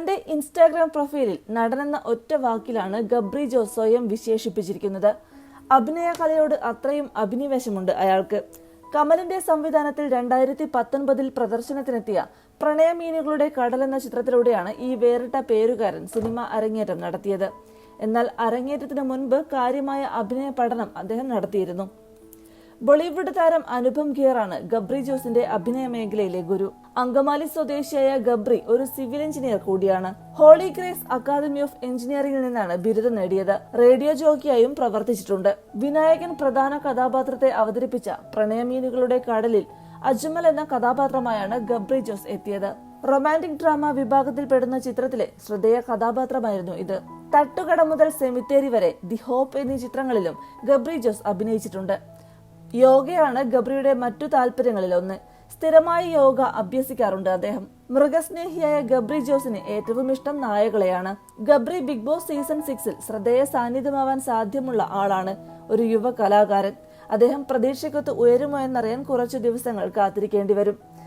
തന്റെ ഇൻസ്റ്റാഗ്രാം പ്രൊഫൈലിൽ നടനെന്ന ഒറ്റ വാക്കിലാണ് ഗബ്രി ജോസ് സ്വയം വിശേഷിപ്പിച്ചിരിക്കുന്നത്. അഭിനയ കലയോട് അത്രയും അഭിനിവേശമുണ്ട് അയാൾക്ക്. കമലിന്റെ സംവിധാനത്തിൽ രണ്ടായിരത്തി പത്തൊൻപതിൽ പ്രദർശനത്തിനെത്തിയ പ്രണയമീനുകളുടെ കടൽ എന്ന ചിത്രത്തിലൂടെയാണ് ഈ വേറിട്ട പേരുകാരൻ സിനിമ അരങ്ങേറ്റം നടത്തിയത്. എന്നാൽ അരങ്ങേറ്റത്തിന് മുൻപ് കാര്യമായ അഭിനയ പഠനം അദ്ദേഹം നടത്തിയിരുന്നു. ബോളിവുഡ് താരം അനുപം ഖേറാണ് ഗബ്രി ജോസിന്റെ അഭിനയ മേഖലയിലെ ഗുരു. അങ്കമാലി സ്വദേശിയായ ഗബ്രി ഒരു സിവിൽ എഞ്ചിനീയർ കൂടിയാണ്. ഹോളി ഗ്രേസ് അക്കാദമി ഓഫ് എഞ്ചിനീയറിംഗിൽ നിന്നാണ് ബിരുദം നേടിയത്. റേഡിയോ ജോക്കിയായും പ്രവർത്തിച്ചിട്ടുണ്ട്. വിനായകൻ പ്രധാന കഥാപാത്രത്തെ അവതരിപ്പിച്ച പ്രണയമീനുകളുടെ കടലിൽ അജ്മൽ എന്ന കഥാപാത്രമായാണ് ഗബ്രി ജോസ് എത്തിയത്. റൊമാന്റിക് ഡ്രാമ വിഭാഗത്തിൽപ്പെടുന്ന ചിത്രത്തിലെ ശ്രദ്ധേയ കഥാപാത്രമായിരുന്നു ഇത്. തട്ടുകട മുതൽ സെമിത്തേരി വരെ ദി ഹോപ്പ് എന്നീ ചിത്രങ്ങളിലും ഗബ്രി ജോസ് അഭിനയിച്ചിട്ടുണ്ട്. യോഗയാണ് ഗബ്രിയുടെ മറ്റു താല്പര്യങ്ങളിൽ ഒന്ന്. സ്ഥിരമായി യോഗ അഭ്യസിക്കാറുണ്ട് അദ്ദേഹം. മൃഗസ്നേഹിയായ ഗബ്രി ജോസിന് ഏറ്റവും ഇഷ്ടം നായകളെയാണ്. ഗബ്രി ബിഗ് ബോസ് സീസൺ സിക്സിൽ ശ്രദ്ധേയ സാന്നിധ്യമാവാൻ സാധ്യമുള്ള ആളാണ്. ഒരു യുവ കലാകാരൻ അദ്ദേഹം പ്രതീക്ഷയ്ക്കൊത്ത് ഉയരുമോ എന്നറിയാൻ കുറച്ചു ദിവസങ്ങൾ കാത്തിരിക്കേണ്ടി വരും.